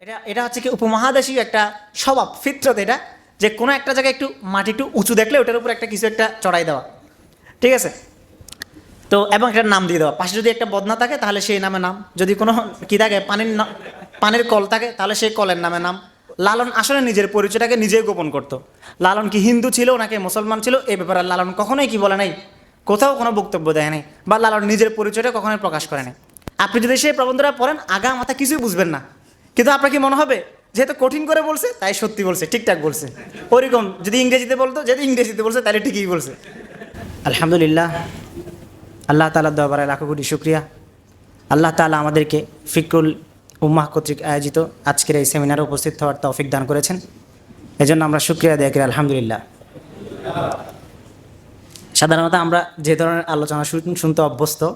এটা এটা হচ্ছে কি উপমহাদেশীয় একটা স্বভাব, ফিতরত এটা, যে কোনো একটা জায়গায় একটু মাটি একটু উঁচু দেখলে ওটার উপর একটা কিছু একটা চড়াই দেওয়া। ঠিক আছে? তো, এবং একটা নাম দিয়ে দেওয়া। পাশে যদি একটা বদনা থাকে, তাহলে সেই নামে নাম। যদি কোনো কি থাকে, পানির পানির কল থাকে, তাহলে সেই কলের নামে নাম। লালন আসলে নিজের পরিচয়টাকে নিজেই গোপন করতো। লালন কি হিন্দু ছিল নাকি মুসলমান ছিল এই ব্যাপারে লালন কখনোই কি বলে নাই। কোথাও কোনো বক্তব্য দেয় নাই। বা লালন নিজের পরিচয়টা কখনোই প্রকাশ করে নাই। আপনি যদি সেই প্রবন্ধটা পড়েন আগা মাথা কিছুই বুঝবেন না। কিন্তু আপনার কি মনে হবে? যেহেতু কঠিন করে বলছে, তাই সত্যি বলছে, ঠিকঠাক বলছে। ওরকম যদি ইংরেজিতে বলতো যদি ইংরেজিতে বলছে, তাহলে ঠিকই বলছে। আলহামদুলিল্লাহ, আল্লাহ তালার দরবারে লাখো কোটি শুক্রিয়া। আল্লাহ তালা আমাদেরকে ফিকরুল উম্মাহ কর্তৃক আয়োজিত আজকের এই সেমিনারে উপস্থিত হওয়ার তৌফিক দান করেছেন। এজন্য আমরা শুক্রিয়া দেয় করি, আলহামদুলিল্লাহ। সাধারণত আমরা যে ধরনের আলোচনা শুন- শুনতে অভ্যস্ত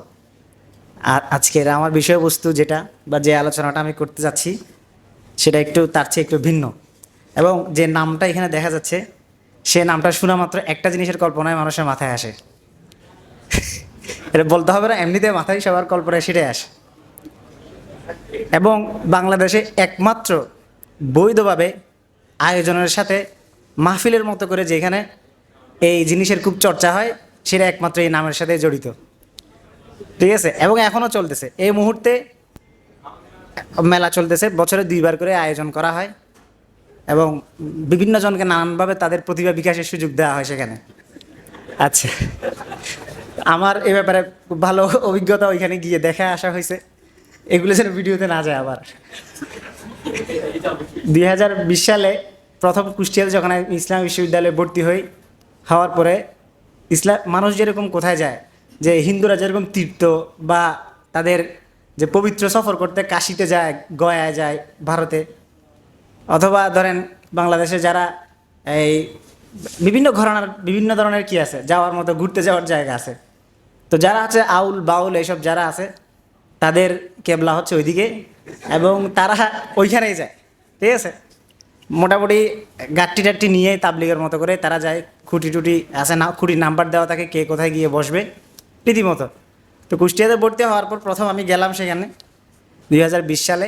আর আজকের আমার বিষয়বস্তু যেটা বা যে আলোচনাটা আমি করতে যাচ্ছি, সেটা একটু তার চেয়ে একটু ভিন্ন। এবং যে নামটা এখানে দেখা যাচ্ছে, সে নামটা শোনা মাত্র একটা জিনিসের কল্পনায় মানুষের মাথায় আসে। এটা বলতে হবে না, এমনিতে মাথায় সবার কল্পনায় সেটাই আসে। এবং বাংলাদেশে একমাত্র বৈধভাবে আয়োজনের সাথে মাহফিলের মতো করে যেখানে এই জিনিসের খুব চর্চা হয়, সেটা একমাত্র এই নামের সাথে জড়িত। ঠিক আছে? এবং এখনও চলতেছে। এই মুহূর্তে মেলা চলতেছে। বছরে দুইবার করে আয়োজন করা হয় এবং বিভিন্ন জনকে নানানভাবে তাদের প্রতিভা বিকাশের সুযোগ দেওয়া হয় সেখানে। আচ্ছা। আমার এ ব্যাপারে ভালো অভিজ্ঞতা ওইখানে গিয়ে দেখে আসা হয়েছে। এগুলো যেন ভিডিওতে না যায় আবার। দুই হাজার বিশ সালে প্রথম কুষ্টিয়াতে যখন ইসলাম বিশ্ববিদ্যালয়ে ভর্তি হই, হওয়ার পরে ইসলাম, মানুষ যেরকম কোথায় যায় যে হিন্দুরা যেরকম তীর্থ বা তাদের যে পবিত্র সফর করতে কাশিতে যায়, গয়ায় যায় ভারতে। অথবা ধরেন বাংলাদেশে যারা এই বিভিন্ন ঘরানার বিভিন্ন ধরনের কি আছে, যাওয়ার মতো, ঘুরতে যাওয়ার জায়গা আছে। তো যারা আছে আউল, বাউল এইসব যারা আছে, তাদের কেবলা হচ্ছে ওইদিকে এবং তারা ওইখানেই যায়, ঠিক আছে? মোটামুটি গাট্টি টাট্টি নিয়ে তাবলিগের মতো করে তারা যায়, খুঁটি টুটি আছে না, খুঁটির নাম্বার দেওয়া থাকে, কে কোথায় গিয়ে বসবে। রীতিমতো তো কুষ্টিয়াতে ভর্তি হওয়ার পর প্রথম আমি গেলাম সেখানে, দুই হাজার বিশ সালে।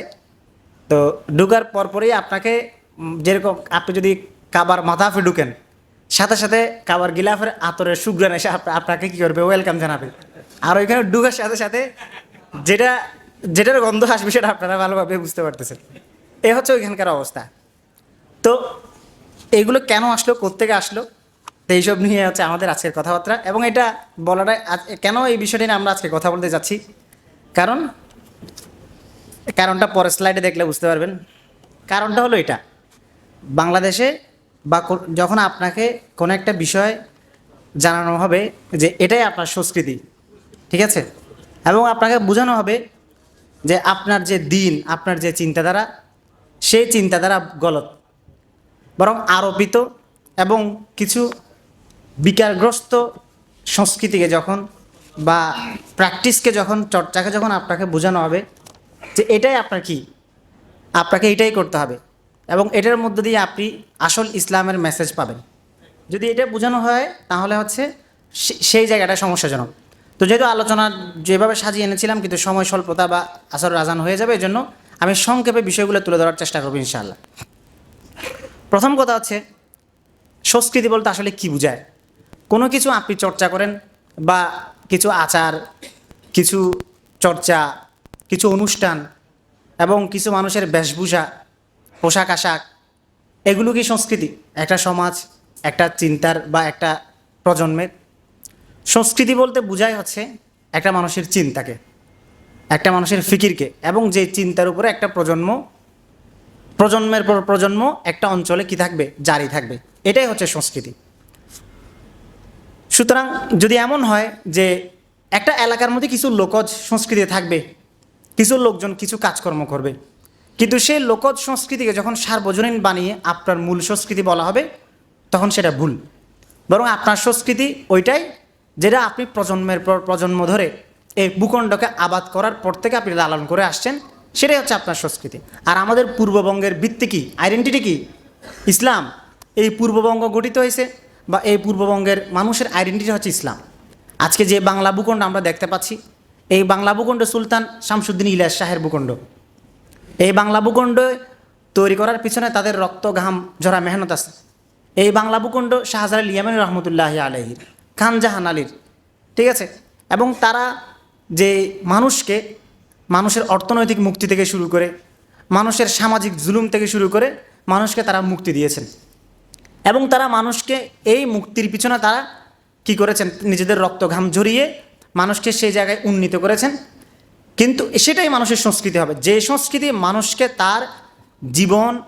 তো ঢুকার পরপরই আপনাকে যেরকম আপনি যদি কাবার মাথাফে ঢুকেন, সাথে সাথে কাবার গিলাফের আতরের সুগ্রান এসে আপনাকে কী করবে ওয়েলকাম জানাবে। আর ওইখানে ঢুকার সাথে সাথে যেটা, যেটার গন্ধ আসবে সেটা আপনারা ভালোভাবে বুঝতে পারতেছেন। এ হচ্ছে ওইখানকার অবস্থা। তো এগুলো কেন আসলো, কোত্থেকে আসলো? তো এইসব নিয়ে হচ্ছে আমাদের আজকের কথাবার্তা। এবং এটা বলাটা কেন এই বিষয়টা নিয়ে আমরা আজকে কথা বলতে যাচ্ছি? কারণ, কারণটা পরের স্লাইডে দেখলে বুঝতে পারবেন। কারণটা হলো এটা। বাংলাদেশে বা যখন আপনাকে কোনো একটা বিষয় জানানো হবে যে এটাই আপনার সংস্কৃতি, ঠিক আছে? এবং আপনাকে বোঝানো হবে যে আপনার যে দিন, আপনার যে চিন্তাধারা, সেই চিন্তাধারা গলত। বরং আরোপিত এবং কিছু বিকারগ্রস্ত সংস্কৃতিকে যখন বা প্র্যাকটিসকে যখন, চর্চাকে যখন আপনাকে বোঝানো হবে যে এটাই আপনার কি, আপনাকে এটাই করতে হবে এবং এটার মধ্য দিয়ে আপনি আসল ইসলামের মেসেজ পাবেন। যদি এটা বোঝানো হয়, তাহলে হচ্ছে সেই জায়গাটা সমস্যাজনক। তো যেহেতু আলোচনা যেভাবে সাজিয়ে এনেছিলাম, কিন্তু সময় স্বল্পতা বা আসর রাজান হয়ে যাবে এই জন্য আমি সংক্ষেপে বিষয়গুলো তুলে ধরার চেষ্টা করব ইনশাআল্লাহ। প্রথম কথা হচ্ছে, সংস্কৃতি বলতে আসলে কি বোঝায়? কোনো কিছু আপনি চর্চা করেন বা কিছু আচার, কিছু চর্চা, কিছু অনুষ্ঠান এবং কিছু মানুষের বেশভূষা, পোশাক আশাক, এগুলো কি সংস্কৃতি? একটা সমাজ, একটা চিন্তার বা একটা প্রজন্মের। সংস্কৃতি বলতে বোঝাই হচ্ছে একটা মানুষের চিন্তাকে, একটা মানুষের ফিকিরকে এবং যে চিন্তার উপরে একটা প্রজন্ম, প্রজন্মের পর প্রজন্ম, একটা অঞ্চলে কি থাকবে? জারি থাকবে। এটাই হচ্ছে সংস্কৃতি। সুতরাং যদি এমন হয় যে একটা এলাকার মধ্যে কিছু লোকজ সংস্কৃতি থাকবে, কিছু লোকজন কিছু কাজকর্ম করবে, কিন্তু সেই লোকজ সংস্কৃতিকে যখন সার্বজনীন বানিয়ে আপনার মূল সংস্কৃতি বলা হবে, তখন সেটা ভুল। বরং আপনার সংস্কৃতি ওইটাই যেটা আপনি প্রজন্মের পর প্রজন্ম ধরে এই ভূখণ্ডকে আবাদ করার পর থেকে আপনি লালন করে আসছেন, সেটাই হচ্ছে আপনার সংস্কৃতি। আর আমাদের পূর্ববঙ্গের ভিত্তি কি আইডেন্টিটি কি? ইসলাম, এই পূর্ববঙ্গ গঠিত হয়েছে। বা এই পূর্ববঙ্গের মানুষের আইডেন্টিটি হচ্ছে ইসলাম। আজকে যে বাংলা ভূখণ্ড আমরা দেখতে পাচ্ছি, এই বাংলা ভূখণ্ড সুলতান শামসুদ্দিন ইলিয়াস শাহের ভূখণ্ড। এই বাংলা ভূখণ্ড তৈরি করার পিছনে তাদের রক্ত ঘাম ঝরা মেহনত আছে। এই বাংলা ভূখণ্ড শাহজালাল ইয়ামিন রহমতুল্লাহ আলহির খান জাহান আলীর, ঠিক আছে? এবং তারা যে মানুষকে, মানুষের অর্থনৈতিক মুক্তি থেকে শুরু করে, মানুষের সামাজিক জুলুম থেকে শুরু করে মানুষকে তারা মুক্তি দিয়েছেন। এবং তারা মানুষকে এই মুক্তির পিছনে তারা কি করেছেন? নিজেদের রক্ত ঘাম ঝরিয়ে মানুষকে সেই জায়গায় উন্নীত করেছেন। কিন্তু সেটাই মানুষের সংস্কৃতি হবে। যে সংস্কৃতি মানুষকে তার জীবন,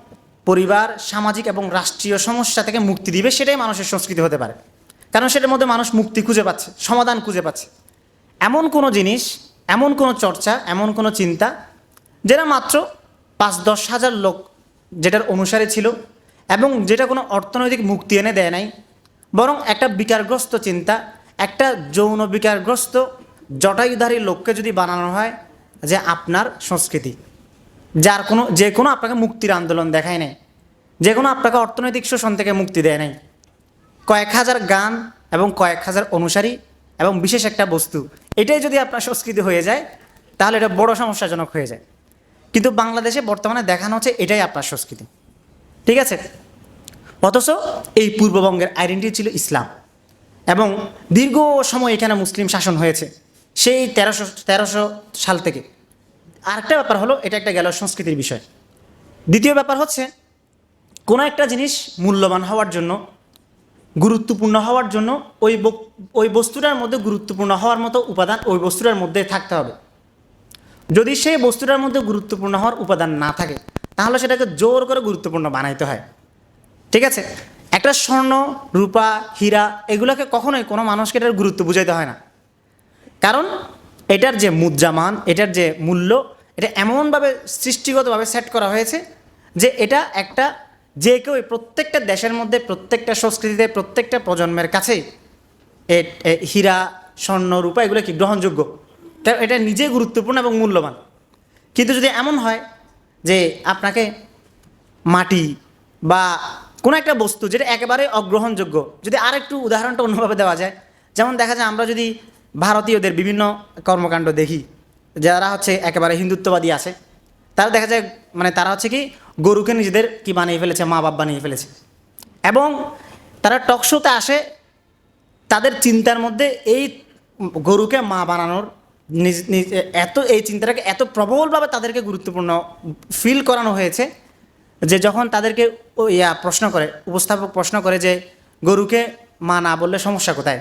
পরিবার, সামাজিক এবং রাষ্ট্রীয় সমস্যা থেকে মুক্তি দিবে, সেটাই মানুষের সংস্কৃতি হতে পারে। কারণ সেটার মধ্যে মানুষ মুক্তি খুঁজে পাচ্ছে, সমাধান খুঁজে পাচ্ছে। এমন কোনো জিনিস, এমন কোনো চর্চা, এমন কোনো চিন্তা, যেটা মাত্র পাঁচ দশ হাজার লোক, যেটার অনুসারে ছিল এবং যেটা কোনো অর্থনৈতিক মুক্তি এনে দেয় নাই, বরং একটা বিকারগ্রস্ত চিন্তা, একটা যৌন বিকারগ্রস্ত, জটায়ুধারী লোককে যদি বানানো হয় যে আপনার সংস্কৃতি, যার কোনো, যে কোনো আপনাকে মুক্তির আন্দোলন দেখায় নাই, যে কোনো আপনাকে অর্থনৈতিক শোষণ থেকে মুক্তি দেয় নাই। কয়েক হাজার গান এবং কয়েক হাজার অনুসারী এবং বিশেষ একটা বস্তু, এটাই যদি আপনার সংস্কৃতি হয়ে যায়, তাহলে এটা বড় সমস্যাজনক হয়ে যায়। কিন্তু বাংলাদেশে বর্তমানে দেখানো হচ্ছে এটাই আপনার সংস্কৃতি। ঠিক আছে? অথচ এই পূর্ববঙ্গের আইডেন্টিটি ছিল ইসলাম। এবং দীর্ঘ সময় এখানে মুসলিম শাসন হয়েছে। সেই তেরোশো তেরোশো সাল থেকে। আরেকটা ব্যাপার হলো, এটা একটা গেল সংস্কৃতির বিষয়। দ্বিতীয় ব্যাপার হচ্ছে, কোনো একটা জিনিস মূল্যবান হওয়ার জন্য, গুরুত্বপূর্ণ হওয়ার জন্য ওই ওই বস্তুটার মধ্যে গুরুত্বপূর্ণ হওয়ার মতো উপাদান ওই বস্তুটার মধ্যে থাকতে হবে। যদি সেই বস্তুটার মধ্যে গুরুত্বপূর্ণ হওয়ার উপাদান না থাকে তাহলে সেটাকে জোর করে গুরুত্বপূর্ণ বানাইতে হয়। ঠিক আছে? একটা স্বর্ণ, রূপা, হীরা এগুলোকে কখনোই কোনো মানুষকে এটার গুরুত্ব বুঝাইতে হয় না। কারণ এটার যে মুদ্রামান, এটার যে মূল্য, এটা এমনভাবে সৃষ্টিগতভাবে সেট করা হয়েছে যে এটা একটা যে কেউ প্রত্যেকটা দেশের মধ্যে, প্রত্যেকটা সংস্কৃতিতে, প্রত্যেকটা প্রজন্মের কাছেই হীরা, স্বর্ণ, রূপা এগুলো কি গ্রহণযোগ্য? কারণ এটা নিজে গুরুত্বপূর্ণ এবং মূল্যবান। কিন্তু যদি এমন হয় যে আপনাকে মাটি বা কোনো একটা বস্তু যেটা একেবারে অগ্রহণযোগ্য, যদি আরেকটু উদাহরণটা অন্যভাবে দেওয়া যায়, যেমন দেখা যায় আমরা যদি ভারতীয়দের বিভিন্ন কর্মকাণ্ড দেখি, যারা হচ্ছে একেবারে হিন্দুত্ববাদী আছে, তারা দেখা যায় মানে তারা হচ্ছে কি গরুকে নিজেদের কি বানিয়ে ফেলেছে, মা বাপ বানিয়ে ফেলেছে। এবং তারা টকশোতে আসে, তাদের চিন্তার মধ্যে এই গরুকে মা বানানোর নিজ নিজ এত, এই চিন্তাটাকে এত প্রবলভাবে তাদেরকে গুরুত্বপূর্ণ ফিল করানো হয়েছে যে যখন তাদেরকে ইয়া প্রশ্ন করে, উপস্থাপক প্রশ্ন করে যে, গরুকে মা না বললে সমস্যা কোথায়?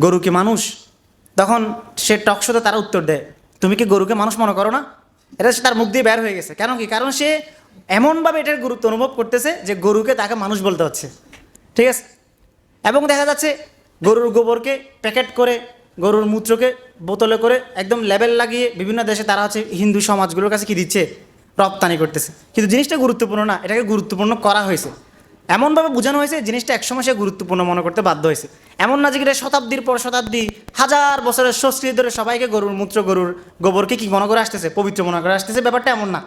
গরু কি মানুষ? তখন সে টকশোতে তারা উত্তর দেয়, তুমি কি গরুকে মানুষ মনে করো না? এটা সে তার মুখ দিয়ে বের হয়ে গেছে। কেন কি? কারণ সে এমনভাবে এটার গুরুত্ব অনুভব করতেছে যে গরুকে তাকে মানুষ বলতে হচ্ছে। ঠিক আছে? এবং দেখা যাচ্ছে গরুর গোবরকে প্যাকেট করে গরুর মূত্রকে বোতলে করে একদম লেবেল লাগিয়ে বিভিন্ন দেশে তারা হচ্ছে হিন্দু সমাজগুলোর কাছে কি দিচ্ছে? রপ্তানি করতেছে। কিন্তু জিনিসটা গুরুত্বপূর্ণ না, এটাকে গুরুত্বপূর্ণ করা হয়েছে। এমনভাবে বোঝানো হয়েছে জিনিসটা একসময় সে গুরুত্বপূর্ণ মনে করতে বাধ্য হয়েছে। এমন না যে এটা শতাব্দীর পর শতাব্দী, হাজার বছরের সংস্কৃতি ধরে সবাইকে গরুর মূত্র, গরুর গোবরকে কি মনে করে আসতেছে? পবিত্র মনে করে আসতেছে, ব্যাপারটা এমন না।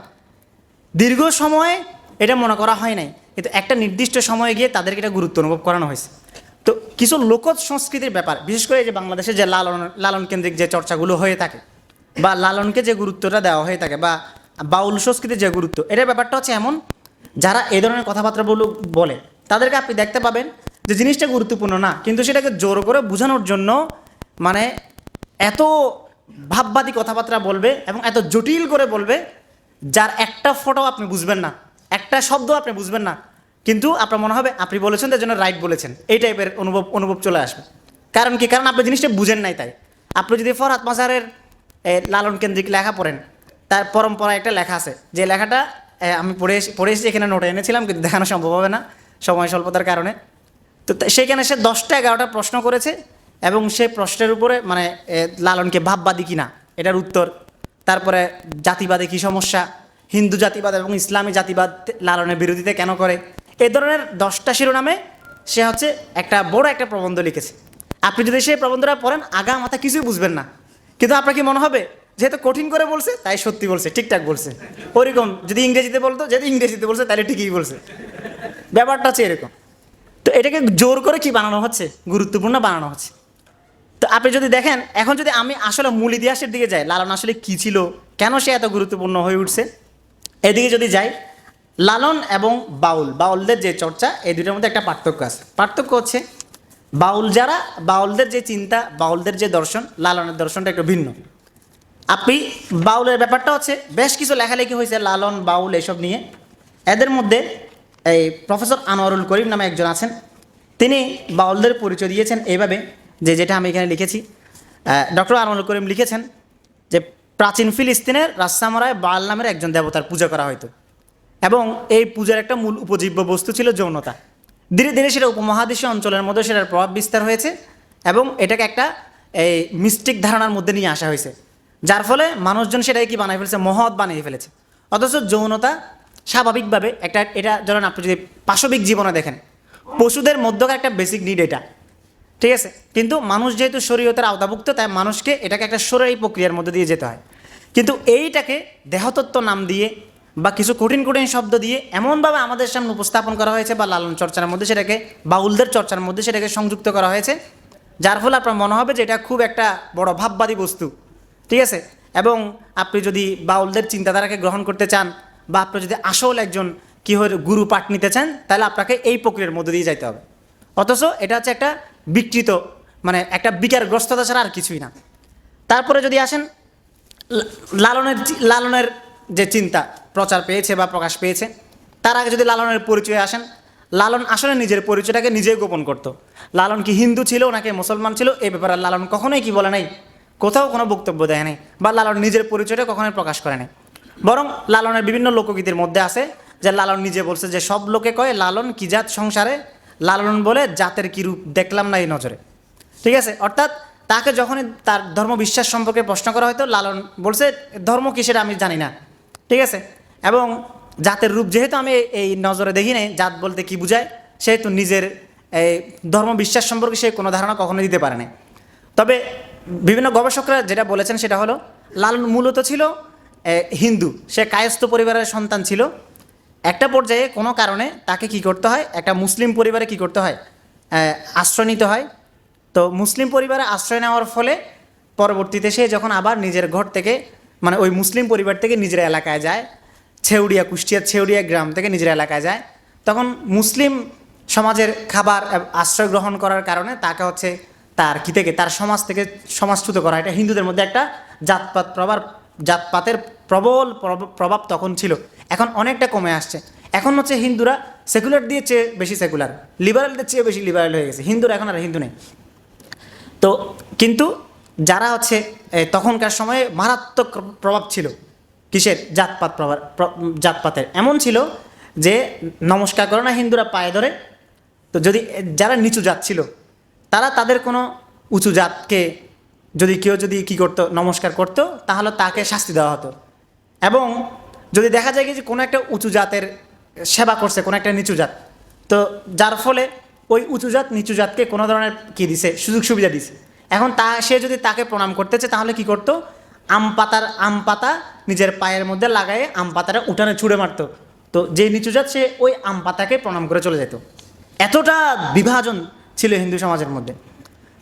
দীর্ঘ সময়ে এটা মনে করা হয় নাই, কিন্তু একটা নির্দিষ্ট সময়ে গিয়ে তাদেরকে এটা গুরুত্ব অনুভব করানো হয়েছে। তো কিছু লোকজ সংস্কৃতির ব্যাপার, বিশেষ করে যে বাংলাদেশে যে লালন লালন কেন্দ্রিক যে চর্চাগুলো হয়ে থাকে, বা লালনকে যে গুরুত্বটা দেওয়া হয়ে থাকে, বা বাউল সংস্কৃতির যে গুরুত্ব, এটার ব্যাপারটা হচ্ছে এমন, যারা এই ধরনের কথাবার্তাগুলো বলে, তাদেরকে আপনি দেখতে পাবেন যে জিনিসটা গুরুত্বপূর্ণ না, কিন্তু সেটাকে জোর করে বোঝানোর জন্য মানে এত ভাববাদী কথাবার্তা বলবে এবং এত জটিল করে বলবে, যার একটা ফটো আপনি বুঝবেন না, একটা শব্দ আপনি বুঝবেন না কিন্তু আপনার মনে হবে, আপনি বলেছেন, তার জন্য রাইট বলেছেন। এই টাইপের অনুভব অনুভব চলে আসবে। কারণ কি? কারণ আপনি জিনিসটা বুঝেন নাই তাই। আপনি যদি ফরহাদ মাজারের লালন কেন্দ্রিক লেখা পড়েন, তার পরম্পরা একটা লেখা আছে, যে লেখাটা আমি পড়ে পড়ে এসেছি এখানে নোটে এনেছিলাম, কিন্তু দেখানো সম্ভব হবে না, সময় স্বল্পতার কারণে। তো সেখানে সে দশটা, এগারোটা প্রশ্ন করেছে, এবং সে প্রশ্নের উপরে মানে লালনকে ভাববাদী কিনা, এটার উত্তর। তারপরে জাতিবাদে কী সমস্যা? হিন্দু জাতিবাদ এবং ইসলামী জাতিবাদ লালনের বিরোধিতা কেন করে? এ ধরনের দশটা শিরোনামে সে হচ্ছে একটা বড় একটা প্রবন্ধ লিখেছে। আপনি যদি সেই প্রবন্ধটা পড়েন, আগা মাথা কিছুই বুঝবেন না। কিন্তু আপনার কি মনে হবে? যেহেতু কঠিন করে বলছে, তাই সত্যি বলছে, ঠিকঠাক বলছে। ওরকম, যদি ইংরেজিতে বলতো, যেহেতু ইংরেজিতে বলছে, তাহলে ঠিকই বলছে। ব্যাপারটা হচ্ছে এরকম। তো এটাকে জোর করে কি বানানো হচ্ছে? গুরুত্বপূর্ণ বানানো হচ্ছে। তো আপনি যদি দেখেন, এখন যদি আমি আসলে মূল ইতিহাসের দিকে যাই, লালন আসলে কি ছিল? কেন সে এত গুরুত্বপূর্ণ হয়ে উঠছে? এদিকে যদি যাই লালন এবং বাউল, বাউলদের যে চর্চা, এই দুটোর মধ্যে একটা পার্থক্য আছে। পার্থক্য হচ্ছে, বাউল যারা, বাউলদের যে চিন্তা, বাউলদের যে দর্শন, লালনের দর্শনটা একটু ভিন্ন। আপনি, বাউলের ব্যাপারটা হচ্ছে, বেশ কিছু লেখালেখি হয়েছে, লালন, বাউল এসব নিয়ে। এদের মধ্যে এই প্রফেসর আনোয়ারুল করিম নামে একজন আছেন। তিনি বাউলদের পরিচয় দিয়েছেন এইভাবে, যে যেটা আমি এখানে লিখেছি। ডক্টর আনোয়ারুল করিম লিখেছেন যে, প্রাচীন ফিলিস্তিনের রাস্তামরায় বাল নামের একজন দেবতার পূজা করা হতো এবং এই পূজার একটা মূল উপজীব্য বস্তু ছিল যৌনতা। ধীরে ধীরে সেটা উপমহাদেশীয় অঞ্চলের মধ্যে সেটার প্রভাব বিস্তার হয়েছে এবং এটাকে একটা এই মিস্টিক ধারণার মধ্যে নিয়ে আসা হয়েছে। যার ফলে মানুষজন সেটাই কি বানিয়ে ফেলেছে? মহৎ বানিয়ে ফেলেছে। অথচ যৌনতা স্বাভাবিকভাবে একটা, এটা ধরেন আপনি যদি পাশবিক জীবনে দেখেন, পশুদের মধ্যকার একটা বেসিক নিড এটা। ঠিক আছে? কিন্তু মানুষ যেহেতু শরীয়তের আওতাভুক্ত, তাই মানুষকে এটাকে একটা শরীরী প্রক্রিয়ার মধ্যে দিয়ে যেতে হয়। কিন্তু এইটাকে দেহতত্ত্ব নাম দিয়ে বা কিছু কঠিন কঠিন শব্দ দিয়ে এমনভাবে আমাদের সামনে উপস্থাপন করা হয়েছে বা লালন চর্চার মধ্যে সেটাকে বাউলদের চর্চার মধ্যে সেটাকে সংযুক্ত করা হয়েছে, যার ফলে আপনার মনে হবে যে এটা খুব একটা বড় ভাববাদী বস্তু, ঠিক আছে? এবং আপনি যদি বাউলদের চিন্তাধারাকে গ্রহণ করতে চান বা আপনি যদি আসল একজন কী হয়ে গুরু পাঠ নিতে চান, তাহলে আপনাকে এই প্রক্রিয়ার মধ্যে দিয়ে যাইতে হবে। অথচ এটা হচ্ছে একটা বিকৃত মানে একটা বিকারগ্রস্ততা ছাড়া আর কিছুই না। তারপরে যদি আসেন লালনের লালনের যে চিন্তা, প্রচার পেয়েছে বা প্রকাশ পেয়েছে, তার আগে যদি লালনের পরিচয়ে আসেন, লালন আসলে নিজের পরিচয়টাকে নিজেই গোপন করত। লালন কি হিন্দু ছিল নাকি মুসলমান ছিল, এ ব্যাপারে লালন কখনোই কি বলে নাই, কোথাও কোনো বক্তব্য দেয় নাই, বা লালন নিজের পরিচয়টা কখনোই প্রকাশ করে নাই। বরং লালনের বিভিন্ন লোকগীতির মধ্যে আছে যে লালন নিজে বলছে যে, সব লোকে কয়, লালন কি জাত সংসারে, লালন বলে জাতের কি রূপ দেখলাম না এই নজরে। ঠিক আছে? অর্থাৎ তাকে যখনই তার ধর্ম বিশ্বাস সম্পর্কে প্রশ্ন করা হয়তো, লালন বলছে, ধর্ম কি সেটা আমি জানি না। ঠিক আছে? এবং জাতের রূপ যেহেতু আমি এই নজরে দেখি নাই জাত বলতে কি বুঝায়, সেহেতু নিজের এই ধর্ম বিশ্বাস সম্পর্কে সে কোনো ধারণা কখনো দিতে পারে না তবে বিভিন্ন গবেষকরা যেটা বলেছেন সেটা হলো, লালন মূলত ছিল হিন্দু। সে কায়স্থ পরিবারের সন্তান ছিল। একটা পর্যায়ে কোনো কারণে তাকে কি করতে হয়, একটা মুসলিম পরিবারে কি করতে হয় আশ্রয় নিতে হয়। তো মুসলিম পরিবারে আশ্রয় নেওয়ার ফলে পরবর্তীতে সে যখন আবার নিজের ঘর থেকে মানে ওই মুসলিম পরিবার থেকে নিজের এলাকায় যায়, ছেউড়িয়া কুষ্টিয়া ছেউড়িয়া গ্রাম থেকে নিজের এলাকায় যায়। তখন মুসলিম সমাজের খাবার আশ্রয় গ্রহণ করার কারণে তাকে হচ্ছে তার কি থেকে, তার সমাজ থেকে সমাজচ্যুত করা। এটা হিন্দুদের মধ্যে একটা জাতপাত প্রভাব, জাতপাতের প্রবল প্রব- প্রভাব তখন ছিল। এখন অনেকটা কমে আসছে। এখন হচ্ছে হিন্দুরা সেকুলার দিয়ে চেয়ে বেশি সেকুলার। লিবারালদের চেয়ে বেশি লিবারাল হয়ে গেছে। হিন্দুরা এখন আর হিন্দু নেই। তো কিন্তু যারা হচ্ছে তখনকার সময়ে মারাত্মক প্রভাব ছিল কিসের? জাতপাত প্রভাব জাতপাতের। এমন ছিল যে নমস্কার করে না হিন্দুরা পায়ে ধরে। তো যদি যারা নিচু জাত ছিল, তারা তাদের কোনো উঁচু জাতকে যদি কেউ যদি কি করতো, নমস্কার করতো, তাহলে তাকে শাস্তি দেওয়া হতো। এবং যদি দেখা যায় যে কোনো একটা উঁচু জাতের সেবা করছে, কোনো একটা নিচু জাত, তো যার ফলে ওই উঁচু জাত, নিচু জাতকে কোনো ধরনের কী দিছে? সুযোগ সুবিধা দিছে। এখন তা, সে যদি তাকে প্রণাম করতেছে তাহলে কি করতো? আম পাতার, আম পাতা নিজের পায়ের মধ্যে লাগায়ে আম পাতাটা উঠানে ছুঁড়ে মারতো। তো যে নিচু জাত, সে ওই আম পাতাকে প্রণাম করে চলে যেত। এতটা বিভাজন ছিল হিন্দু সমাজের মধ্যে।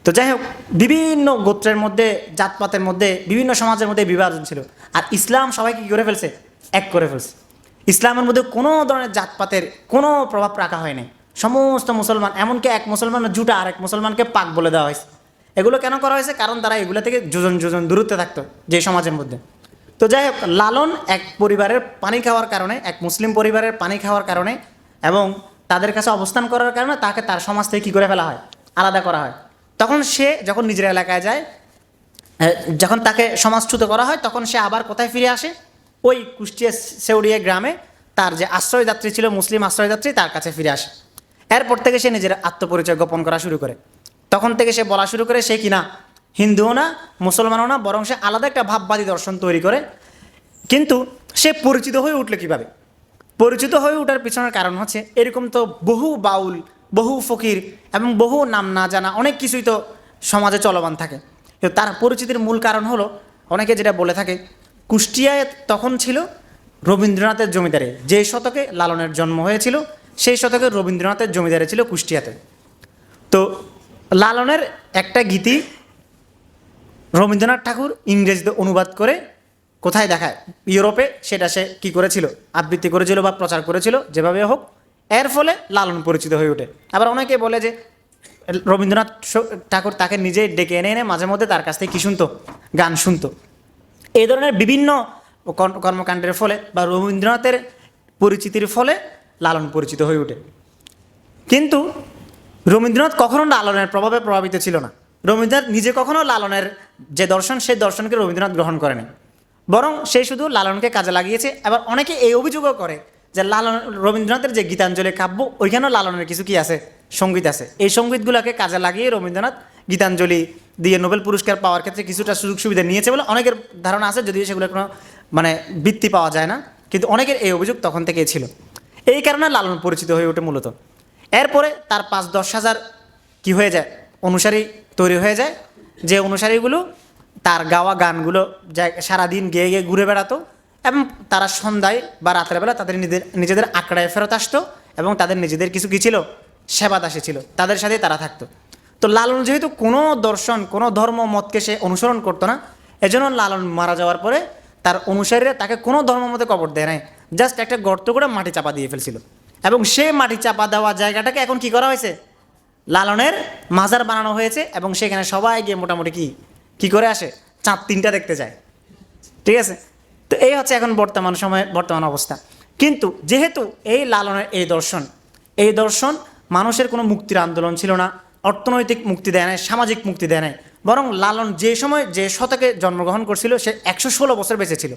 তো যাই হোক, বিভিন্ন গোত্রের মধ্যে, জাতপাতের মধ্যে, বিভিন্ন সমাজের মধ্যে বিভাজন ছিল। আর ইসলাম সবাইকে কী করে ফেলছে? এক করে ফেলছে। ইসলামের মধ্যে কোনো ধরনের জাতপাতের কোনো প্রভাব রাখা হয় নাই। সমস্ত মুসলমান, এমনকি এক মুসলমানের জুটা আরেক মুসলমানকে পাক বলে দেওয়া হয়েছে। এগুলো কেন করা হয়েছে? কারণ তারা এগুলো থেকে যোজন যোজন দূরত্বে থাকতো, যে সমাজের মধ্যে। তো যাই হোক, লালন এক পরিবারের পানি খাওয়ার কারণে, এক মুসলিম পরিবারের পানি খাওয়ার কারণে এবং তাদের কাছে অবস্থান করার কারণে তাকে তার সমাজ থেকে কী করে ফেলা হয়? আলাদা করা হয়। তখন সে যখন নিজের এলাকায় যায় যখন তাকে সমাজচ্যুত করা হয়, তখন সে আবার কোথায় ফিরে আসে? ওই কুষ্টিয়া সেউড়িয়া গ্রামে তার যে আশ্রয়দাত্রী ছিল, মুসলিম আশ্রয়দাত্রী তার কাছে ফিরে আসে। এরপর থেকে সে নিজের আত্মপরিচয় গোপন করা শুরু করে। তখন থেকে সে বলা শুরু করে, সে কিনা হিন্দুও না, মুসলমানও না, বরং সে আলাদা একটা ভাববাদী দর্শন তৈরি করে। কিন্তু সে পরিচিত হয়ে উঠল কীভাবে? পরিচিত হয়ে ওঠার পিছনের কারণ হচ্ছে, এরকম তো বহু বাউল, বহু ফকির এবং বহু নাম না জানা অনেক কিছুই তো সমাজে চলমান থাকে। তো তার পরিচিতির মূল কারণ হলো, অনেকে যেটা বলে থাকে, কুষ্টিয়ায় তখন ছিল রবীন্দ্রনাথের জমিদারে, যে শতকে লালনের জন্ম হয়েছিল, সেই শতকে রবীন্দ্রনাথের জমিদারে ছিল কুষ্টিয়াতে। তো লালনের একটা গীতি রবীন্দ্রনাথ ঠাকুর ইংরেজিতে অনুবাদ করে কোথায় দেখায়? ইউরোপে সেটা সে কী করেছিল? আবৃত্তি করেছিল বা প্রচার করেছিল, যেভাবে হোক, এর ফলে লালন পরিচিত হয়ে ওঠে। আবার অনেকে বলে যে, রবীন্দ্রনাথ ঠাকুর তাকে নিজেই ডেকে এনে এনে মাঝে মধ্যে তার কাছ থেকে কী শুনতো? গান শুনতো। এই ধরনের বিভিন্ন কর্ম- কর্মকাণ্ডের ফলে বা রবীন্দ্রনাথের পরিচিতির ফলে লালন পরিচিত হয়ে ওঠে। কিন্তু রবীন্দ্রনাথ কখনো লালনের প্রভাবে প্রভাবিত ছিল না। রবীন্দ্রনাথ নিজে কখনো লালনের যে দর্শন, সেই দর্শনকে রবীন্দ্রনাথ গ্রহণ করেনি। বরং সে শুধু লালনকে কাজে লাগিয়েছে। এবার অনেকে এই অভিযোগও করে যে লালন, রবীন্দ্রনাথের যে গীতাঞ্জলি কাব্য, ওইখানেও লালনের কিছু কি আছে? সংগীত আছে। এই সঙ্গীতগুলোকে কাজে লাগিয়ে রবীন্দ্রনাথ গীতাঞ্জলি দিয়ে নোবেল পুরস্কার পাওয়ার ক্ষেত্রে কিছুটা সুযোগ সুবিধা নিয়েছে বলে অনেকের ধারণা আছে, যদিও সেগুলো কোনো মানে বৃত্তি পাওয়া যায় না। কিন্তু অনেকের এই অভিযোগ তখন থেকেই ছিল। এই কারণে লালন পরিচিত হয়ে ওঠে মূলত। এরপরে তার পাঁচ দশ হাজার কি হয়ে যায়? অনুসারী তৈরি হয়ে যায়। যে অনুসারীগুলো তার গাওয়া গানগুলো সারাদিন গেয়ে গিয়ে ঘুরে বেড়াতো এবং তারা সন্ধ্যায় বা রাতের বেলা তাদের নিজেদের নিজেদের আঁকড়ায় ফেরত আসতো এবং তাদের নিজেদের কিছু কি ছিল? সেবা দাসী ছিল। তাদের সাথেই তারা থাকতো। তো লালন যেহেতু কোনো দর্শন, কোনো ধর্ম মতকে সে অনুসরণ করতো না, এজন্য লালন মারা যাওয়ার পরে তার অনুসারীরা তাকে কোনো ধর্ম মতে কবর দেয় নাই। জাস্ট একটা গর্ত করে মাটি চাপা দিয়ে ফেলছিল। এবং সে মাটি চাপা দেওয়া জায়গাটাকে এখন কি করা হয়েছে? লালনের মাজার বানানো হয়েছে এবং সেখানে সবাই গিয়ে মোটামুটি কি কি করে আসে? চাঁদ তিনটা দেখতে যায়। ঠিক আছে? তো এই হচ্ছে এখন বর্তমান সময়ে বর্তমান অবস্থা। কিন্তু যেহেতু এই লালনের এই দর্শন এই দর্শন মানুষের কোনো মুক্তির আন্দোলন ছিল না, অর্থনৈতিক মুক্তি দেয় নাই, সামাজিক মুক্তি দেয় নাই, বরং লালন যে সময় যে শতকে জন্মগ্রহণ করছিল, সে একশো ষোলো বছর বেঁচে ছিল।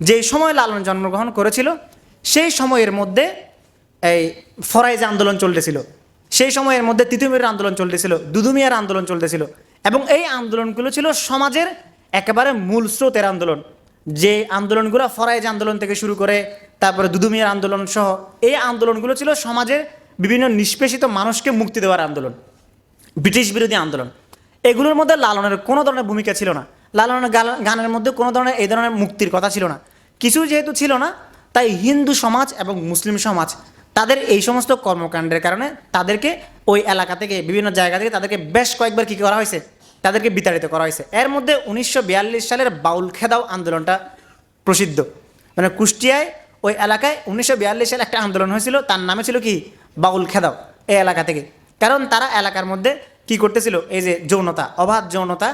যেই সময় লালন জন্মগ্রহণ করেছিল, সেই সময়ের মধ্যে এই ফরাইজ আন্দোলন চলতেছিল। সেই সময়ের মধ্যে তিতুমিরের আন্দোলন চলতেছিল, দুদুমিয়ার আন্দোলন চলতেছিল এবং এই আন্দোলনগুলো ছিল সমাজের একেবারে মূল স্রোতের আন্দোলন। যে আন্দোলনগুলো ফরাইজ আন্দোলন থেকে শুরু করে তারপরে দুদুমিয়ার আন্দোলন সহ এই আন্দোলনগুলো ছিল সমাজের বিভিন্ন নিষ্পেষিত মানুষকে মুক্তি দেওয়ার আন্দোলন, ব্রিটিশ বিরোধী আন্দোলন। এগুলোর মধ্যে লালনের কোনো ধরনের ভূমিকা ছিল না। লালনের গানের মধ্যে কোনো ধরনের এই ধরনের মুক্তির কথা ছিল না। কিছু যেহেতু ছিল না, তাই হিন্দু সমাজ এবং মুসলিম সমাজ তাদের এই সমস্ত কর্মকাণ্ডের কারণে তাদেরকে ওই এলাকা থেকে বিভিন্ন জায়গা থেকে তাদেরকে বেশ কয়েকবার কী করা হয়েছে? তাদেরকে বিতাড়িত করা হয়েছে। এর মধ্যে উনিশশো বিয়াল্লিশ সালের বাউল খেদাও আন্দোলনটা প্রসিদ্ধ। মানে কুষ্টিয়ায় ওই এলাকায় উনিশশো বিয়াল্লিশ সালে একটা আন্দোলন হয়েছিল, তার নামে ছিল কি? বাউল খেদাও এই এলাকা থেকে। কারণ তারা এলাকার মধ্যে কি করতেছিল? এই যে যৌনতা, অবাধ যৌনতা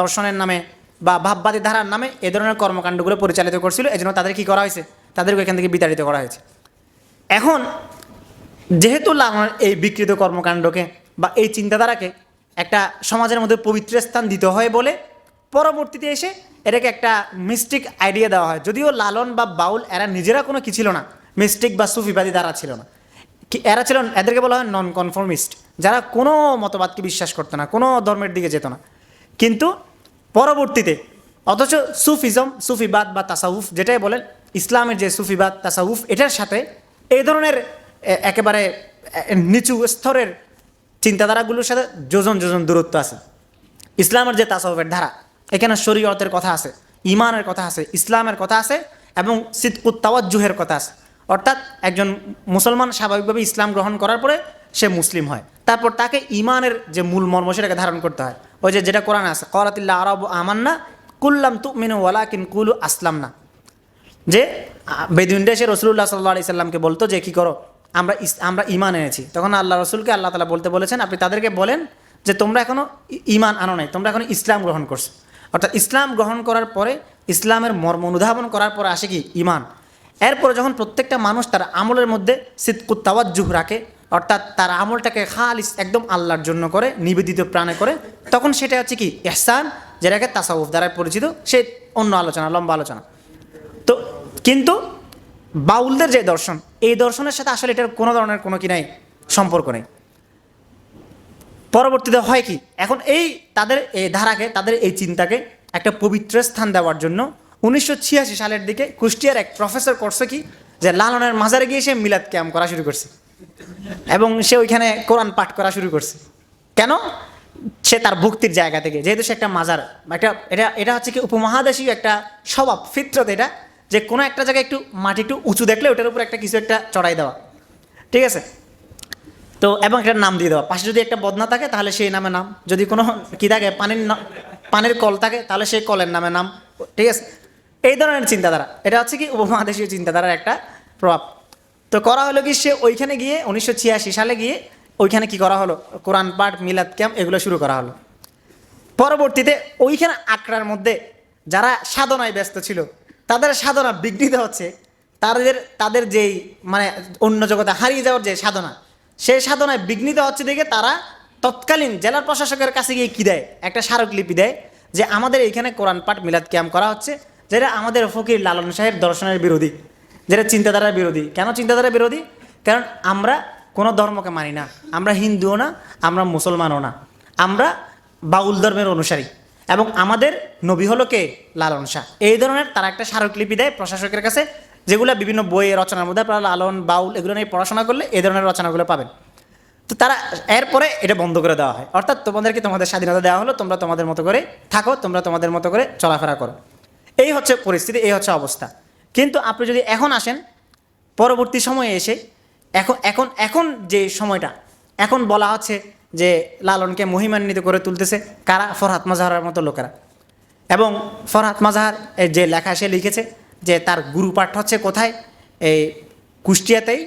দর্শনের নামে বা ভাববাদী ধারার নামে এ ধরনের কর্মকাণ্ডগুলো পরিচালিত করছিল। এজন্য তাদের কি করা হয়েছে? তাদেরকে এখান থেকে বিতাড়িত করা হয়েছে। এখন যেহেতু লালনের এই বিকৃত কর্মকাণ্ডকে বা এই চিন্তাধারাকে একটা সমাজের মধ্যে পবিত্র স্থান দিতে হয় বলে পরবর্তীতে এসে এটাকে একটা মিস্টিক আইডিয়া দেওয়া হয়। যদিও লালন বা বাউল, এরা নিজেরা কোনো কি ছিল না মিস্টিক বা সুফিবাদী দ্বারা ছিল না। কি, এরা ছিল, এদেরকে বলা হয় নন কনফর্মিস্ট যারা কোনো মতবাদকে বিশ্বাস করতো না, কোনো ধর্মের দিকে যেত না। কিন্তু পরবর্তীতে, অথচ সুফিজম, সুফিবাদ বা তাসাউফ, যেটাই বলেন, ইসলামের যে সুফিবাদ, তাসাউফ, এটার সাথে এই ধরনের একেবারে নিচু স্তরের চিন্তাধারাগুলোর সাথে যোজন যোজন দূরত্ব আছে। ইসলামের যে তাসাউফের ধারা, এখানে শরীয়তের কথা আছে ইমানের কথা আছে, ইসলামের কথা আছে এবং সিদ্কুত্তাওয়াজুহের কথা আছে। অর্থাৎ একজন মুসলমান স্বাভাবিকভাবে ইসলাম গ্রহণ করার পরে সে মুসলিম হয়। তারপর তাকে ইমানের যে মূল মর্ম সেটাকে ধারণ করতে হয়। ওই যে যেটা কোরআন আছে করাতিল্লা আরব আমান্না কুল্লাম তু মিনু ওয়ালা কিন কুলু আসলাম না যে বেদিনটা এসে রসুল্লাহ সাল্লাহ সাল্লামকে বলতো যে, কী করো? আমরা আমরা ইমান এনেছি। তখন আল্লাহ রসুলকে আল্লাহ তালা বলতে বলেছেন, আপনি তাদেরকে বলেন যে, তোমরা এখনও ইমান আনো নাই, তোমরা এখন ইসলাম গ্রহণ করছ। অর্থাৎ ইসলাম গ্রহণ করার পরে, ইসলামের মর্ম অনুধাবন করার পরে আসে কি? ইমান এরপরে যখন প্রত্যেকটা মানুষ তার আমলের মধ্যে সিদ্কুত্তাওয়াজ্জুহ রাখে, অর্থাৎ তার আমলটাকে খালিস, একদম আল্লাহর জন্য করে, নিবেদিত প্রাণে করে, তখন সেটা হচ্ছে কি? এহসান, যেটাকে তাসাউফ দ্বারা পরিচিত, সে অন্য আলোচনা, লম্বা আলোচনা। তো কিন্তু বাউলদের যে দর্শন, এই দর্শনের সাথে আসলে এটার কোনো ধরনের কোনো কি নাই সম্পর্ক নেই। পরবর্তীতে হয় কি, এখন এই তাদের এই ধারাকে, তাদের এই চিন্তাকে একটা পবিত্র স্থান দেওয়ার জন্য উনিশশো ছিয়াশি সালের দিকে কুষ্টিয়ার এক প্রফেসর করছে কি, যে লালনের মাজারে গিয়ে সে মিলাদ ক্যাম্প করা শুরু করছে এবং সে ওইখানে কোরআন পাঠ করা শুরু করছে। কেন? সে তার ভক্তির জায়গা থেকে, যেহেতু সে একটা মাজার, একটা, এটা এটা হচ্ছে কি উপমহাদেশীয় একটা স্বভাব, ফিতরত এটা যে কোনো একটা জায়গায় একটু মাটি একটু উঁচু দেখলে ওটার উপর একটা কিছু একটা চড়াই দেওয়া। ঠিক আছে? তো, এবং একটা নাম দিয়ে দেওয়া। পাশে যদি একটা বদনা থাকে, তাহলে সেই নামে নাম। যদি কোনো কী থাকে, পানির পানির কল থাকে, তাহলে সেই কলের নামে নাম। ঠিক আছে? এই ধরনের চিন্তাধারা। এটা হচ্ছে কি উপমহাদেশীয় চিন্তাধারার একটা প্রভাব। তো করা হলো কি, সে ওইখানে গিয়ে উনিশশো ছিয়াশি সালে গিয়ে ওইখানে কি করা হলো? কোরআন পাঠ, মিলাদ ক্যাম্প এগুলো শুরু করা হলো। পরবর্তীতে ওইখানে আকড়ার মধ্যে যারা সাধনায় ব্যস্ত ছিল তাদের সাধনা বিঘ্নিত হচ্ছে, তাদের তাদের যেই মানে অন্য জগতে হারিয়ে যাওয়ার যে সাধনা, সেই সাধনায় বিঘ্নিত হচ্ছে দেখে তারা তৎকালীন জেলার প্রশাসকের কাছে গিয়ে কী দেয়? একটা স্মারকলিপি দেয় যে আমাদের এইখানে কোরআন পাঠ মিলাদ ক্যাম্প করা হচ্ছে, যেটা আমাদের ফকির লালন সাহেব দর্শনের বিরোধী, যেটা চিন্তাধারার বিরোধী। কেন চিন্তাধারার বিরোধী? কারণ আমরা কোনো ধর্মকে মানি না, আমরা হিন্দুও না, আমরা মুসলমানও না, আমরা বাউল ধর্মের অনুসারী। এবং আমাদের নবী হলো কে? লালন শাহ। এই ধরনের তারা একটা স্মারকলিপি দেয় প্রশাসকের কাছে, যেগুলো বিভিন্ন বইয়ের রচনার মধ্যে আপনারা লালন, বাউল এগুলো নিয়ে পড়াশোনা করলে এই ধরনের রচনাগুলো পাবেন। তো তারা এরপরে এটা বন্ধ করে দেওয়া হয়। অর্থাৎ তোমাদেরকে তোমাদের স্বাধীনতা দেওয়া হলো, তোমরা তোমাদের মতো করে থাকো, তোমরা তোমাদের মতো করে চলাফেরা করো। এই হচ্ছে পরিস্থিতি, এই হচ্ছে অবস্থা। কিন্তু আপনি যদি এখন আসেন, পরবর্তী সময়ে এসে, এখন এখন এখন যে সময়টা, এখন বলা হচ্ছে যে লালনকে মহিমান্বিত করে তুলতেছে, কারা? ফরহাত মাজাহারের মতো লোকেরা। এবং ফরহাত মাজাহার যে লেখা সে লিখেছে যে তার গুরু পাঠ হচ্ছে কোথায়? এই কুষ্টিয়াতেই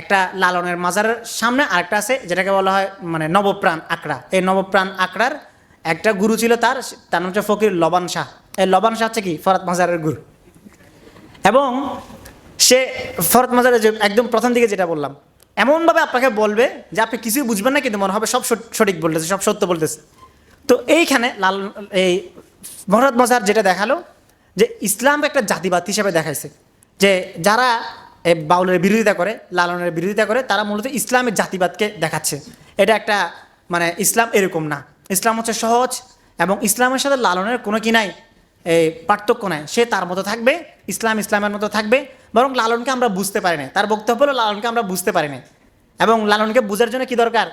একটা লালনের মাজারের সামনে আরেকটা আছে, যেটাকে বলা হয় মানে নবপ্রাণ আঁকড়া এই নবপ্রাণ আঁকড়ার একটা গুরু ছিল তার তার নাম হচ্ছে ফকির লবান শাহ। এই লবান শাহ হচ্ছে কি? ফরাত মাজারের গুরু। এবং সে ফরত মাজারে যে একদম প্রথম দিকে যেটা বললাম এমনভাবে আপনাকে বলবে যে আপনি কিছুই বুঝবেন না, কিন্তু মনে হবে সব সঠিক বলতেছে, সব সত্য বলতেছে। তো এইখানে লাল, এই মহরত মজার যেটা দেখাল, যে ইসলাম একটা জাতিবাদ হিসেবে দেখাইছে। যে যারা বাউলের বিরোধিতা করে, লালনের বিরোধিতা করে, তারা মূলত ইসলামের জাতিবাদকে দেখাচ্ছে। এটা একটা মানে ইসলাম এরকম না। ইসলাম হচ্ছে সহজ এবং ইসলামের সাথে লালনের কোনো কি নাই এই পার্থক্য নাই। সে তার মতো থাকবে, ইসলাম ইসলামের মতো থাকবে বরং লালনকে আমরা বুঝতে পারি না তার বক্তব্য হলো, লালনকে আমরা বুঝতে পারি না এবং লালনকে বোঝার জন্য কি দরকার?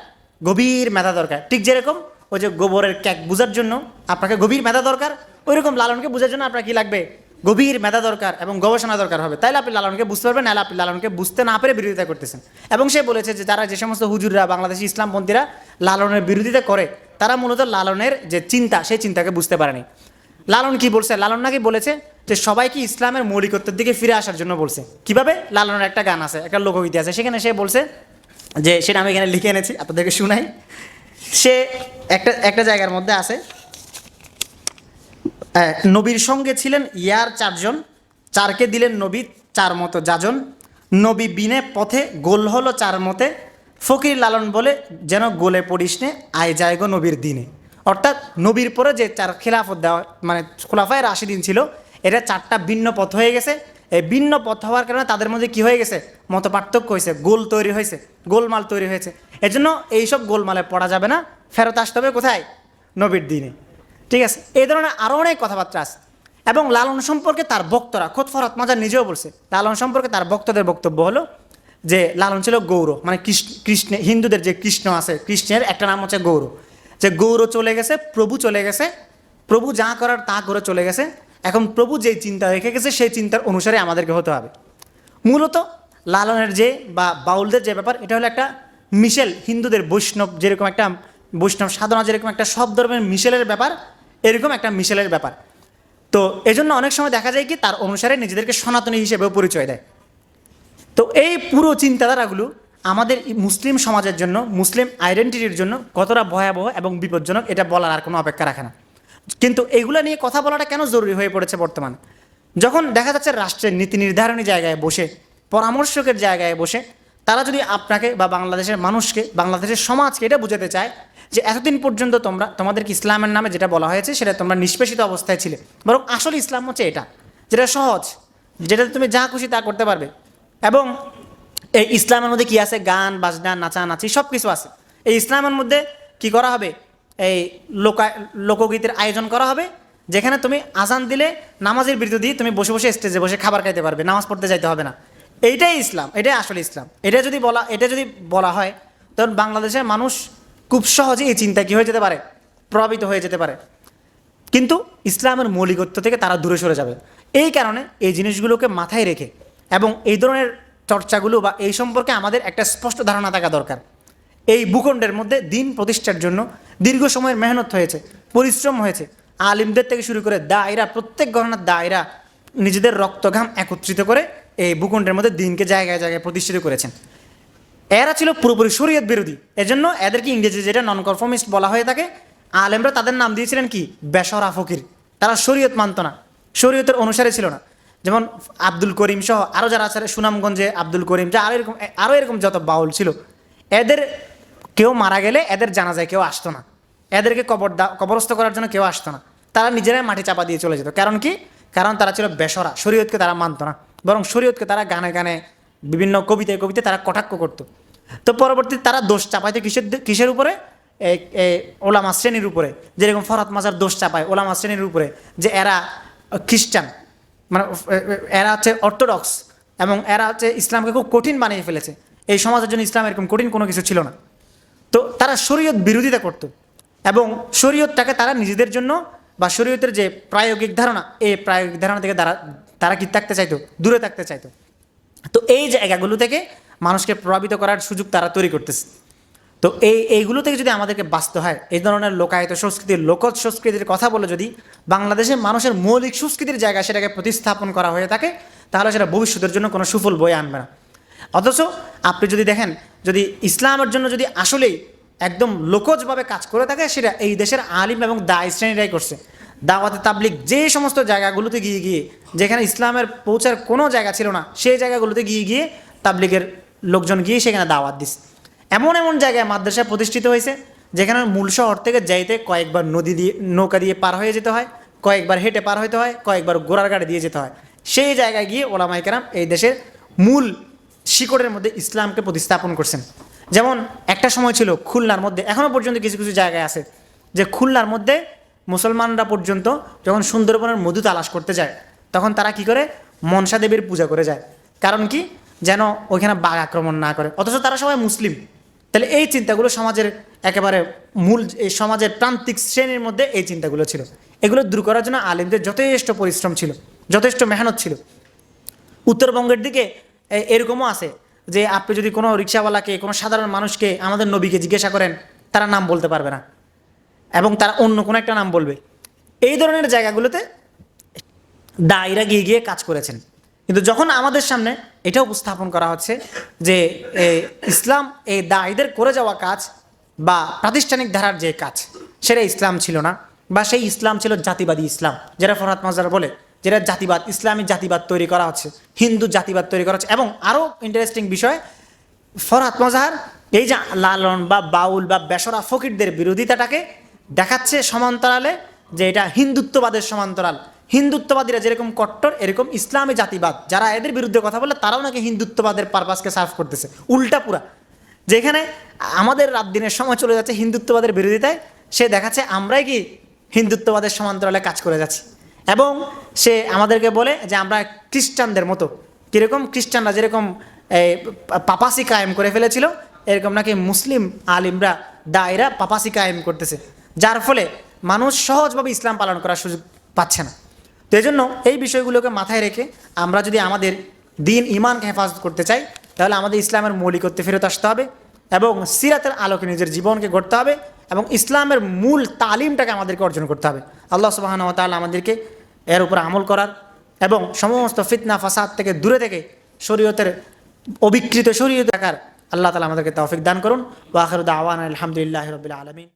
গভীর মেধা দরকার। ঠিক যেরকম ওই যে গোবরের ক্যাক বোঝার জন্য আপনাকে গভীর মেধা দরকার ওই রকম লালনকে বোঝার জন্য আপনার কি লাগবে? গভীর মেধা দরকার এবং গবেষণা দরকার হবে। তাইলে আপনি লালনকে বুঝতে পারবেন নাহলে আপনি লালনকে বুঝতে না পেরে বিরোধিতা করতেছেন। এবং সে বলেছে যে, যারা যে সমস্ত হুজুররা, বাংলাদেশি ইসলামপন্থীরা লালনের বিরোধিতা করে, তারা মূলত লালনের যে চিন্তা, সেই চিন্তাকে বুঝতে পারেনি। লালন কি বলছে? লালন নাকি বলেছে যে সবাইকে ইসলামের মৌলিকত্বের দিকে ফিরে আসার জন্য বলছে। কীভাবে? লালনের একটা গান আছে, একটা লোকগীতি আছে। সেখানে সে বলছে যে, সেটা আমি এখানে লিখে এনেছি, আপনাদেরকে শুনাই। সে একটা একটা জায়গার মধ্যে আছে নবীর সঙ্গে ছিলেন ইয়ার চারজন, চারকে দিলেন নবী চার মতো যাজন। নবী বিনে পথে গোল হলো চার মতে। ফকির লালন বলে, যেন গোলে পড়িস নে, আয় যায় গো নবীর দিনে। অর্থাৎ নবীর পরে যে চার খিলাফত দেওয়া মানে খোলাফায় রাশি দিন ছিল এটা চারটা ভিন্ন পথ হয়ে গেছে। এই ভিন্ন পথ হওয়ার কারণে তাদের মধ্যে কি হয়ে গেছে? মত পার্থক্য হয়েছে, গোল তৈরি হয়েছে, গোলমাল তৈরি হয়েছে। এজন্য এইসব গোলমালে পড়া যাবে না, ফেরত আসতে হবে কোথায়? নবীর দিনে। ঠিক আছে, এই ধরনের আরও অনেক কথাবার্তা আছে। এবং লালন সম্পর্কে তার বক্তরা, খোদ ফরত মাজার নিজেও বলছে, লালন সম্পর্কে তার বক্তদের বক্তব্য হলো যে, লালন ছিল গৌর মানে কৃষ্ণ, হিন্দুদের যে কৃষ্ণ আছে, কৃষ্ণের একটা নাম হচ্ছে গৌর। যে গৌর চলে গেছে, প্রভু চলে গেছে, প্রভু যা করার তা করে চলে গেছে এখন প্রভু যেই চিন্তা রেখে গেছে, সেই চিন্তার অনুসারে আমাদেরকে হতে হবে। মূলত লালনের যে বা বাউলদের যে ব্যাপার, এটা হলো একটা মিশেল, হিন্দুদের বৈষ্ণব যেরকম একটা, বৈষ্ণব সাধনা যেরকম একটা, সব ধর্মের মিশেলের ব্যাপার, এরকম একটা মিশেলের ব্যাপার। তো এজন্য অনেক সময় দেখা যায় কি, তার অনুসারে নিজেদেরকে সনাতনী হিসেবেও পরিচয় দেয়। তো এই পুরো চিন্তাধারাগুলো আমাদের মুসলিম সমাজের জন্য, মুসলিম আইডেন্টিটির জন্য কতটা ভয়াবহ এবং বিপজ্জনক, এটা বলার আর কোনো অপেক্ষা রাখে না। কিন্তু এইগুলো নিয়ে কথা বলাটা কেন জরুরি হয়ে পড়েছে বর্তমানে? যখন দেখা যাচ্ছে রাষ্ট্রের নীতি নির্ধারণী জায়গায় বসে, পরামর্শকের জায়গায় বসে, তারা যদি আপনাকে বা বাংলাদেশের মানুষকে, বাংলাদেশের সমাজকে এটা বুঝাতে চায় যে এতদিন পর্যন্ত তোমরা তোমাদেরকে ইসলামের নামে যেটা বলা হয়েছে সেটা তোমরা নিষ্পেষিত অবস্থায় ছিলে। বরং আসলে ইসলাম হচ্ছে এটা, যেটা সহজ, যেটাতে তুমি যা খুশি তা করতে পারবে। এবং এই ইসলামের মধ্যে কি আছে? গান, বাজনা নাচানাচি সব কিছু আছে। এই ইসলামের মধ্যে কি করা হবে? এই লোকা, লোকগীতের আয়োজন করা হবে, যেখানে তুমি আজান দিলে, নামাজের বিরুদ্ধে দিয়ে তুমি বসে বসে স্টেজে বসে খাবার খাইতে পারবে, নামাজ পড়তে যাইতে হবে না। এইটাই ইসলাম, এটাই আসলে ইসলাম। এটা যদি বলা, এটা যদি বলা হয়, তখন বাংলাদেশের মানুষ খুব সহজে এই চিন্তা কী হয়ে যেতে পারে? প্রভাবিত হয়ে যেতে পারে। কিন্তু ইসলামের মৌলিকত্ব থেকে তারা দূরে সরে যাবে। এই কারণে এই জিনিসগুলোকে মাথায় রেখে এবং এই ধরনের চর্চাগুলো বা এই সম্পর্কে আমাদের একটা স্পষ্ট ধারণা থাকা দরকার। এই ভূখণ্ডের মধ্যে দিন প্রতিষ্ঠার জন্য দীর্ঘ সময়ের মেহনত হয়েছে, পরিশ্রম হয়েছে। আলিমদের থেকে শুরু করে দায়রা, প্রত্যেক গণনার দায়রা নিজেদের রক্তঘাম একত্রিত করে এই ভূখণ্ডের মধ্যে দিনকে জায়গায় জায়গায় প্রতিষ্ঠিত করেছেন। এরা ছিল পুরোপুরি শরীয়ত বিরোধী। এজন্য এদেরকে ইংরেজি যেটা নন কনফর্মিস্ট বলা হয়ে থাকে, আলেমরা তাদের নাম দিয়েছিলেন কি? বেসরা ফকির। তারা শরীয়ত মানত না, শরীয়তের অনুসারে ছিল না। যেমন আব্দুল করিম সহ আরও যারা আছে, সুনামগঞ্জে আব্দুল করিম, যা আরও এরকম আরও এরকম যত বাউল ছিল, এদের কেউ মারা গেলে এদের জানা যায় কেউ আসতো না। এদেরকে কবর দা কবরস্থ করার জন্য কেউ আসতো না। তারা নিজেরাই মাটি চাপা দিয়ে চলে যেত। কারণ কি? কারণ তারা ছিল বেসরা। শরীয়তকে তারা মানতো না। বরং শরীয়তকে তারা গানে গানে বিভিন্ন কবিতায় কবিতায় তারা কটাক্ষ করতো। তো পরবর্তীতে তারা দোষ চাপাইতে কিসের কিসের উপরে? ওলামা শ্রেণির উপরে। যেরকম ফরাত মাজার দোষ চাপায় ওলামা শ্রেণির উপরে যে এরা খ্রিস্টান। মানে এরা হচ্ছে অর্থোডক্স এবং এরা হচ্ছে ইসলামকে খুব কঠিন বানিয়ে ফেলেছে। এই সমাজের জন্য ইসলাম এরকম কঠিন কোনো কিছু ছিল না। তো তারা শরীয়ত বিরোধিতা করত। এবং শরীয়তটাকে তারা নিজেদের জন্য বা শরীয়তের যে প্রায়োগিক ধারণা, এই প্রায়োগিক ধারণা থেকে তারা তারা কি থাকতে চাইতো? দূরে থাকতে চাইতো। তো এই জায়গাগুলো থেকে মানুষকে প্রভাবিত করার সুযোগ তারা তৈরি করতেছে। তো এই, এইগুলো থেকে যদি আমাদেরকে বাঁচতে হয়, এই ধরনের লোকায়ত সংস্কৃতির লোকজ সংস্কৃতির কথা বলে যদি বাংলাদেশে মানুষের মৌলিক সংস্কৃতির জায়গায় সেটাকে প্রতিস্থাপন করা হয়ে থাকে, তাহলে সেটা ভবিষ্যতের জন্য কোনো সুফল বয়ে আনবে না। অথচ আপনি যদি দেখেন, যদি ইসলামের জন্য যদি আসলেই একদম লোকজভাবে কাজ করে থাকে, সেটা এই দেশের আলিম এবং দায় শ্রেণীরাই করছে। দাওয়াতে তাবলিক যে সমস্ত জায়গাগুলোতে গিয়ে গিয়ে, যেখানে ইসলামের পৌঁছার কোনো জায়গা ছিল না, সেই জায়গাগুলোতে গিয়ে গিয়ে তাবলিগের লোকজন গিয়ে সেখানে দাওয়াত দিস এমন এমন জায়গায় মাদ্রাসা প্রতিষ্ঠিত হয়েছে, যেখানে মূল শহর থেকে যাইতে কয়েকবার নদী দিয়ে, নৌকা দিয়ে পার হয়ে যেতে হয়, কয়েকবার হেঁটে পার হতে হয়, কয়েকবার ঘোড়ার গাড়ি দিয়ে যেতে হয়। সেই জায়গায় গিয়ে ওলামাই কেরাম এই দেশের মূল শিকড়ের মধ্যে ইসলামকে প্রতিস্থাপন করছেন। যেমন, একটা সময় ছিল খুলনার মধ্যে এখনও পর্যন্ত কিছু কিছু জায়গায় আছে, যে খুলনার মধ্যে মুসলমানরা পর্যন্ত যখন সুন্দরবনের মধু তালাশ করতে যায়, তখন তারা কি করে? মনসা দেবীর পূজা করে যায়। কারণ কি? যেন ওইখানে বাঘ আক্রমণ না করে। অথচ তারা সবাই মুসলিম। তাহলে এই চিন্তাগুলো সমাজের একেবারে মূল, এই সমাজের প্রান্তিক শ্রেণির মধ্যে এই চিন্তাগুলো ছিল। এগুলো দূর করার জন্য আলিমদের যথেষ্ট পরিশ্রম ছিল, যথেষ্ট মেহনত ছিল। উত্তরবঙ্গের দিকে এরকমও আছে যে আপনি যদি কোনো রিক্সাওয়ালাকে, কোনো সাধারণ মানুষকে আমাদের নবীকে জিজ্ঞাসা করেন, তারা নাম বলতে পারবে না। এবং তারা অন্য কোনো একটা নাম বলবে। এই ধরনের জায়গাগুলোতে দায়রা গিয়ে গিয়ে কাজ করেছেন। কিন্তু যখন আমাদের সামনে এটা উপস্থাপন করা হচ্ছে যে ইসলাম এই দায়ীদের করে যাওয়া কাজ বা প্রাতিষ্ঠানিক ধারার যে কাজ, সেটা ইসলাম ছিল না বা সেই ইসলাম ছিল জাতিবাদী ইসলাম, যেটা ফরহাত মাজার বলে। যেটা জাতিবাদ ইসলামী জাতিবাদ তৈরি করা হচ্ছে, হিন্দু জাতিবাদ তৈরি করা হচ্ছে, এবং আরও ইন্টারেস্টিং বিষয় ফরহাত মজাহার, এই যে লালন বা বাউল বা বেসরা ফকিরদের বিরোধিতাটাকে দেখাচ্ছে সমান্তরালে যে এটা হিন্দুত্ববাদের সমান্তরাল। হিন্দুত্ববাদীরা যেরকম কট্টর, এরকম ইসলামী জাতিবাদ। যারা এদের বিরুদ্ধে কথা বলে তারাও নাকি হিন্দুত্ববাদের পারপাসকে সার্ভ করতেছে, উল্টা পুরা। যেখানে আমাদের রাত দিনের সময় চলে যাচ্ছে হিন্দুত্ববাদের বিরোধিতায়, সে দেখাচ্ছে আমরাই কি হিন্দুত্ববাদের সমান্তরালে কাজ করে যাচ্ছি। এবং সে আমাদেরকে বলে যে আমরা খ্রিস্টানদের মতো। কীরকম খ্রিস্টানরা যেরকম পাপাসি কায়েম করে ফেলেছিল, এরকম নাকি মুসলিম আলিমরা, দায়রা পাপাসি কায়েম করতেছে। যার ফলে মানুষ সহজভাবে ইসলাম পালন করার সুযোগ পাচ্ছে না। তো এই জন্য এই বিষয়গুলোকে মাথায় রেখে আমরা যদি আমাদের দিন ইমানকে হেফাজত করতে চাই, তাহলে আমাদের ইসলামের মৌলিকত্বে ফেরত আসতে হবে এবং সিরাতের আলোকে নিজের জীবনকে গড়তে হবে। এবং ইসলামের মূল তালিমটাকে আমাদেরকে অর্জন করতে হবে। আল্লাহ সুবাহান তাআলা আমাদেরকে এর উপর আমল করার এবং সমস্ত ফিতনা, ফাসাদ থেকে দূরে থেকে শরীয়তের অবিকৃত শরীয়ত দেখার আল্লাহ তালা আমাদেরকে তৌফিক দান করুন। ওয়াহরুদ আওয়ান আলহামদুলিল্লাহ রবিল আলমিন।